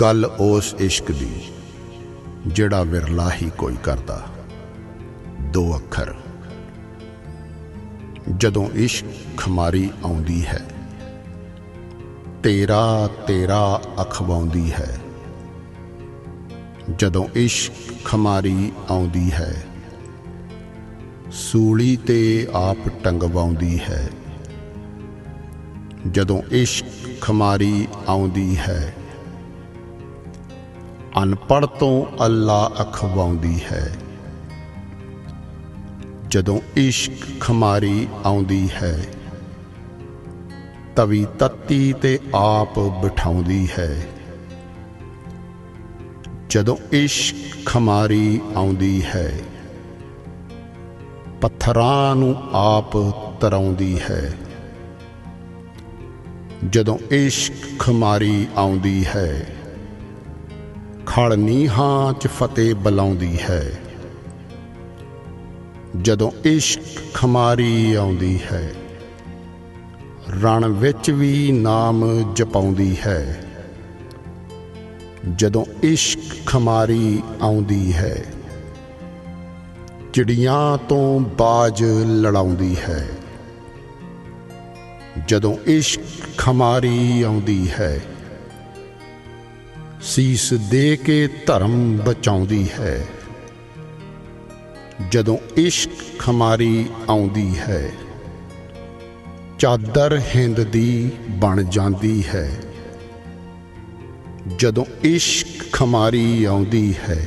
ਗੱਲ ਉਸ ਇਸ਼ਕ ਦੀ, ਜਿਹੜਾ ਵਿਰਲਾ ਹੀ ਕੋਈ ਕਰਦਾ। ਦੋ ਅੱਖਰ। ਜਦੋਂ ਇਸ਼ਕ ਖਮਾਰੀ ਆਉਂਦੀ ਹੈ, ਤੇਰਾ ਤੇਰਾ ਅਖਵਾਉਂਦੀ ਹੈ। ਜਦੋਂ ਇਸ਼ਕ ਖਮਾਰੀ ਆਉਂਦੀ ਹੈ, ਸੂਲੀ ਤੇ ਆਪ ਟੰਗਵਾਉਂਦੀ ਹੈ। ਜਦੋਂ ਇਸ਼ਕ ਖਮਾਰੀ ਆਉਂਦੀ ਹੈ ਅਨਪੜ੍ਹ ਤੋਂ ਅੱਲਾ ਅਖਵਾਉਂਦੀ ਹੈ। ਜਦੋਂ ਇਸ਼ਕ ਖਮਾਰੀ ਆਉਂਦੀ ਹੈ, ਤਵੀ ਤੱਤੀ ਤੇ ਆਪ ਬਿਠਾਉਂਦੀ ਹੈ। ਜਦੋਂ ਇਸ਼ਕ ਖਮਾਰੀ ਆਉਂਦੀ ਹੈ, ਪੱਥਰਾਂ ਨੂੰ ਆਪ ਤਰਾਉਂਦੀ ਹੈ। ਜਦੋਂ ਇਸ਼ਕ ਖਮਾਰੀ ਆਉਂਦੀ ਹੈ ਖੜ ਨੀਹਾਂ ਚ ਫਤਿਹ ਬੁਲਾਉਂਦੀ ਹੈ। ਜਦੋਂ ਇਸ਼ਕ ਖਮਾਰੀ ਆਉਂਦੀ ਹੈ, ਰਣ ਵਿੱਚ ਵੀ ਨਾਮ ਜਪਾਉਂਦੀ ਹੈ। ਜਦੋਂ ਇਸ਼ਕ ਖਮਾਰੀ ਆਉਂਦੀ ਹੈ, ਚਿੜੀਆਂ ਤੋਂ ਬਾਜ ਲੜਾਉਂਦੀ ਹੈ। ਜਦੋਂ ਇਸ਼ਕ ਖਮਾਰੀ ਆਉਂਦੀ ਹੈ ਸੀਸ ਦੇ ਕੇ ਧਰਮ ਬਚਾਉਂਦੀ ਹੈ। ਜਦੋਂ ਇਸ਼ਕ ਖਮਾਰੀ ਆਉਂਦੀ ਹੈ, ਚਾਦਰ ਹਿੰਦ ਦੀ ਬਣ ਜਾਂਦੀ ਹੈ। ਜਦੋਂ ਇਸ਼ਕ ਖਮਾਰੀ ਆਉਂਦੀ ਹੈ,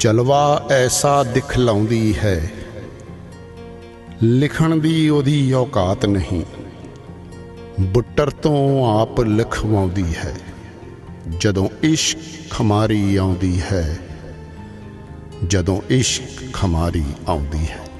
ਜਲਵਾ ਐਸਾ ਦਿਖਲਾਉਂਦੀ ਹੈ। ਲਿਖਣ ਦੀ ਉਹਦੀ ਔਕਾਤ ਨਹੀਂ, ਬੁੱਟਰ ਤੋਂ ਆਪ ਲਿਖਵਾਉਂਦੀ ਹੈ। ਜਦੋਂ ਇਸ਼ਕ ਖਮਾਰੀ ਆਉਂਦੀ ਹੈ ਜਦੋਂ ਇਸ਼ਕ ਖਮਾਰੀ ਆਉਂਦੀ ਹੈ।